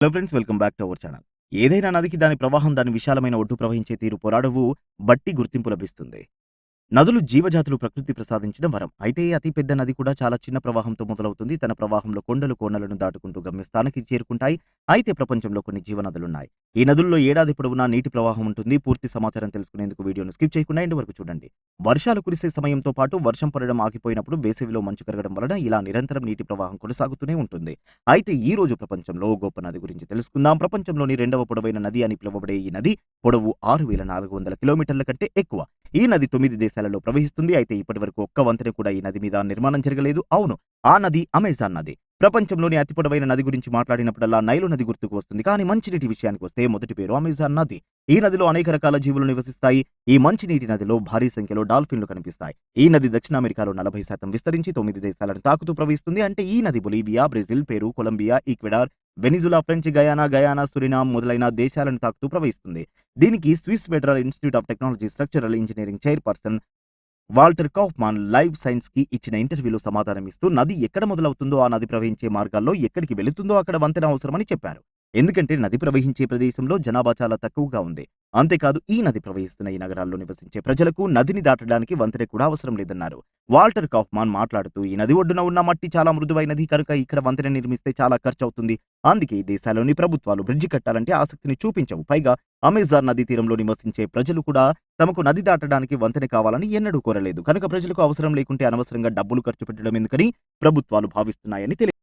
Hello friends welcome back to our channel ఏదైనా నదికి దాని ప్రవాహం దాని విశాలమైన ఒడ్డు ప్రవహించే తీరు పోరాడవు బట్టి గుర్తింపు లభిస్తుంది. నదులు జీవజాతులు ప్రకృతి ప్రసాదించిన వరం. అయితే అతి పెద్ద నది కూడా చాలా చిన్న ప్రవాహంతో మొదలవుతుంది. తన ప్రవాహంలో కొండలు కోనలను దాటుకుంటూ గమ్యస్థానానికి చేరుకుంటాయి. అయితే ప్రపంచంలో కొన్ని జీవనదులున్నాయి. ఈ నదుల్లో ఏడాది పొడవునా నీటి ప్రవాహం ఉంటుంది. పూర్తి సమాచారం తెలుసుకునేందుకు వీడియోను స్కిప్ చేయకుండా ఇంటి వరకు చూడండి. వర్షాలు కురిసే సమయంతో పాటు వర్షం పడడం ఆగిపోయినప్పుడు వేసవిలో మంచు కరగడం వలన ఇలా నిరంతరం నీటి ప్రవాహం కొనసాగుతూనే ఉంటుంది. అయితే ఈ రోజు ప్రపంచంలో గొప్ప నది గురించి తెలుసుకుందాం. ప్రపంచంలోని రెండవ పొడవైన నది అని పిలువబడే ఈ నది పొడవు ఆరు వేల నాలుగు వందల కిలోమీటర్ల కంటే ఎక్కువ. ఈ నది తొమ్మిది దేశాలలో ప్రవహిస్తుంది. అయితే ఇప్పటి వరకు ఒక్క వంతెన కూడా ఈ నది మీద నిర్మాణం జరగలేదు. అవును ఆ నది అమెజాన్ నది. ప్రపంచంలోని అతి పొడవైన నది గురించి మాట్లాడినప్పుడల్లా నైలు నది గుర్తుకు వస్తుంది. కానీ మంచినీటి విషయానికి వస్తే మొదటి పేరు అమెజాన్ నది. ఈ నదిలో అనేక రకాల జీవులు నివసిస్తాయి. ఈ మంచినీటి నదిలో భారీ సంఖ్యలో డాల్ఫిన్లు కనిపిస్తాయి. ఈ నది దక్షిణ అమెరికాలో నలభై శాతం విస్తరించి తొమ్మిది దేశాలను తాకుతూ ప్రవహిస్తుంది. అంటే ఈ నది Bolivia Brazil Peru Colombia Ecuador Venezuela French Guiana Guyana Suriname మొదలైన దేశాలను తాకుతూ ప్రవహిస్తుంది. దీనికి Swiss Federal Institute of Technology structural engineering chairperson Walter Kaufmann live సైన్స్కి ఇచ్చిన ఇంటర్వ్యూలో సమాధానం ఇస్తూ నది ఎక్కడ మొదలవుతుందో ఆ నది ప్రవహించే మార్గాల్లో ఎక్కడికి వెళుతుందో అక్కడ వంతెన అవసరమని చెప్పారు. ఎందుకంటే నది ప్రవహించే ప్రదేశంలో జనాభా చాలా తక్కువగా ఉంది. అంతేకాదు ఈ నది ప్రవహిస్తున్న ఈ నగరాల్లో నివసించే ప్రజలకు నదిని దాటడానికి వంతెన కూడా అవసరం లేదన్నారు. వాల్టర్ కాఫ్మాన్ మాట్లాడుతూ ఈ నది ఒడ్డున ఉన్న మట్టి చాలా మృదువైనది కనుక ఇక్కడ వంతెన నిర్మిస్తే చాలా ఖర్చు అవుతుంది అందుకే ఈ దేశాల్లోని ప్రభుత్వాలు బ్రిడ్జి కట్టాలంటే ఆసక్తిని చూపించవు. పైగా అమెజాన్ నది తీరంలో నివసించే ప్రజలు కూడా తమకు నది దాటడానికి వంతెన కావాలని ఎన్నడూ కోరలేదు. కనుక ప్రజలకు అవసరం లేకుంటే అనవసరంగా డబ్బులు ఖర్చు పెట్టడం ఎందుకని ప్రభుత్వాలు భావిస్తున్నాయని తెలిపారు